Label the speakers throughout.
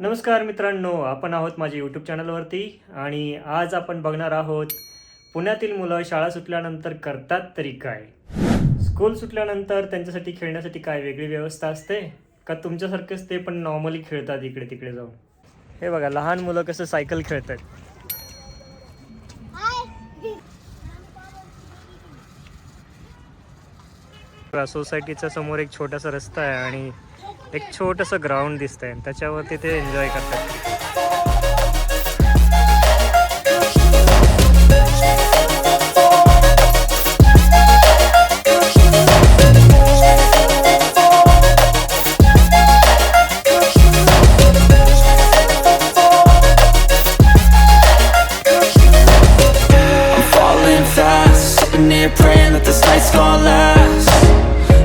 Speaker 1: नमस्कार मित्रांनो आपण आहोत माझ्या यूट्यूब चॅनलवरती आणि आज आपण बघणार आहोत पुण्यातील मुलं शाळा सुटल्यानंतर करतात तरी काय? स्कूल सुटल्यानंतर त्यांच्यासाठी खेळण्यासाठी काय वेगळी व्यवस्था असते? का तुमच्यासारखेच ते पण नॉर्मली खेळतात इकडे तिकडे जाऊन? हे बघा लहान मुलं कसं सायकल खेळतात. सोसायटी च्या समोर एक छोटासा रस्ता आहे आणि एक छोटस ग्राउंड दिसतंय. त्याच्यावर तिथे एन्जॉय करतात.
Speaker 2: कॉलेज डॅन्स सिग्ने फ्रेंड्स तसंच स्कॉल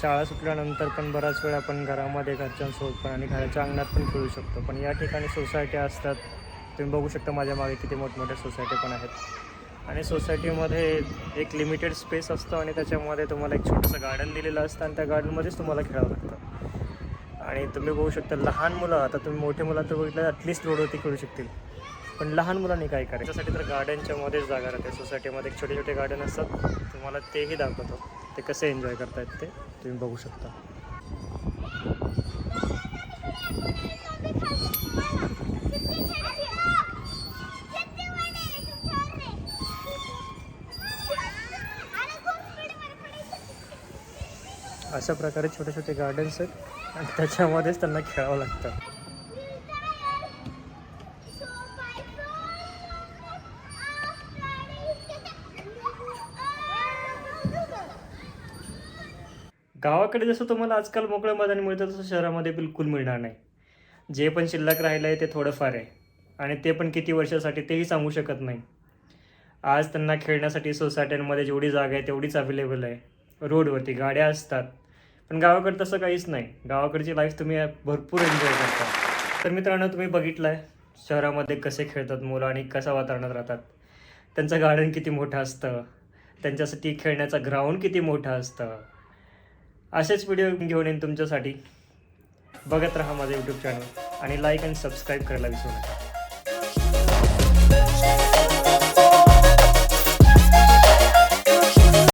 Speaker 1: शाळा सुटल्यानंतर पण बराच वेळ आपण घरामध्ये घरच्यांसोबत पण आणि घराच्या अंगणात पण खेळू शकतो. पण या ठिकाणी सोसायट्या असतात तुम्ही बघू शकता माझ्या मागे किती मोठमोठ्या सोसायट्या पण आहेत. आणि सोसायटीमध्ये एक लिमिटेड स्पेस असतो आणि त्याच्यामध्ये तुम्हाला एक छोटंसं गार्डन दिलेलं असतं आणि त्या गार्डनमध्येच तुम्हाला खेळावं लागतं. आणि तुम्ही बघू शकता लहान मुलं आता तुम्ही मोठे मुलं तर बघितलं ॲटलिस्ट रोडवरती खेळू शकतील. पण लहान मुलांनी काय करायचं? त्यासाठी तर गार्डनच्यामध्येच जागा राहते. सोसायटीमध्ये एक छोटे छोटे गार्डन असतात. तुम्हाला तेही दाखवतो. ते कसे एन्जॉय करतायत ते तुम्ही बघू शकता. अशा प्रकारे छोटे छोटे गार्डन्स आहेत आणि त्याच्यामध्येच त्यांना खेळावं लागतं. गावाकडे जसं तुम्हाला आजकाल मोकळं मैदान मिळतं तसं शहरामध्ये बिलकुल मिळणार नाही. जे पण शिल्लक राहिलं आहे ते थोडंफार आहे. आणि ते पण किती वर्षासाठी तेही सांगू शकत नाही. आज त्यांना खेळण्यासाठी सोसायट्यांमध्ये जेवढी जागा आहे तेवढीच अवेलेबल आहे. रोडवरती गाड्या असतात. पण गावाकडे तसं काहीच नाही. गावाकडची लाईफ तुम्ही भरपूर एन्जॉय करता. तर मित्रांनो तुम्ही बघितलं आहे शहरामध्ये कसे खेळतात मुलं आणि कसा वातावरणात राहतात. त्यांचं गार्डन किती मोठं असतं. त्यांच्यासाठी खेळण्याचं ग्राउंड किती मोठं असतं. असेच व्हिडिओ घेऊन येईन तुमच्यासाठी. बघत राहा माझं यूट्यूब चॅनल आणि लाईक आणि सबस्क्राईब करायला विसरू नका.